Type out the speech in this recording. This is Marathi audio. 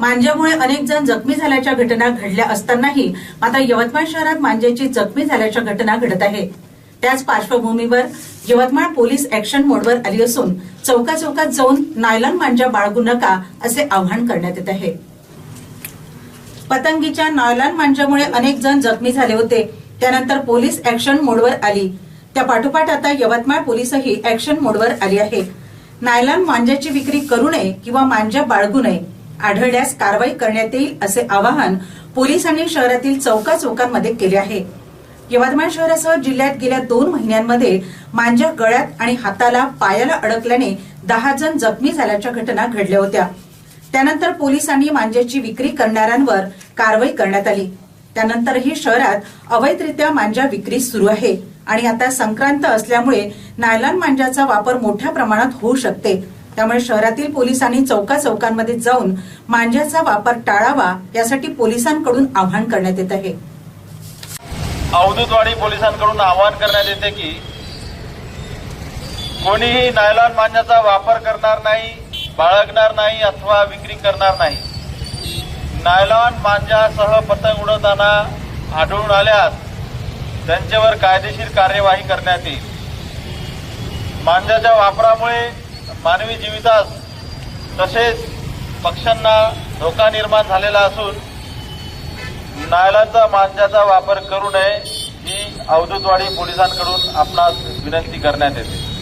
मांज्यामुळे अनेक जण जखमी झाल्याच्या घटना घडल्या असतानाही आता यवतमाळ शहरात मांज्याची जखमी झाल्याच्या घटना घडत आहे त्याच पार्श्वभूमीवर यवतमाळ पोलीस ऍक्शन मोडवर आली असून चौका चौकात जाऊन नायलॉन मांजा बाळगू नका असे आवाहन करण्यात येत आहे. पतंगीच्या नायलॉन मांजामुळे अनेक जण जखमी झाले होते. त्यानंतर पोलीस ऍक्शन मोडवर आली. त्या पाठोपाठ आता यवतमाळ पोलीसही ऍक्शन मोडवर आली आहे. नायलॉन मांजाची विक्री करू नये किंवा मांजा बाळगू नये आढळल्यास कारवाई करण्यात येईल असे आवाहन पोलिसांनी शहरातील चौका चौकांमध्ये केले आहे. यवतमाळ शहरासह जिल्ह्यात गेल्या दोन महिन्यांमध्ये मांजा गळ्यात आणि हाताला पायाला अडकल्याने दहा जण जखमी झाल्याच्या घटना घडल्या होत्या. त्यानंतर पोलिसांनी मांज्याची विक्री करणाऱ्यांवर कारवाई करण्यात आली. त्यानंतरही शहरात अवैधरित्या मांजा विक्री सुरू आहे आणि आता संक्रांत असल्यामुळे नायलॉन मांजाचा वापर मोठ्या प्रमाणात होऊ शकते. त्यामुळे शहरातील पोलिसांनी चौका चौकांमध्ये जाऊन मांज्याचा वापर टाळावा यासाठी पोलिसांकडून आवाहन करण्यात येत आहे. अवधूतवाडी पोलिसांकडून आवाहन करण्यात येते की कोणीही नायलॉन मांजाचा वापर करणार नाही बाळगणार नाही अथवा विक्री करणार नाही. नायलॉन मांजासह पतंग उडवताना आढळून आल्यास त्यांच्यावर कायदेशीर कार्यवाही करण्यात येईल. मांजाच्या वापरामुळे मानवी जीवितास तसेच पक्ष्यांना धोका निर्माण झालेला असून नायलॉनचा मांजाचा वापर करू नये ही अवधूतवाडी पोलिसांकडून आपणास विनंती करण्यात येते.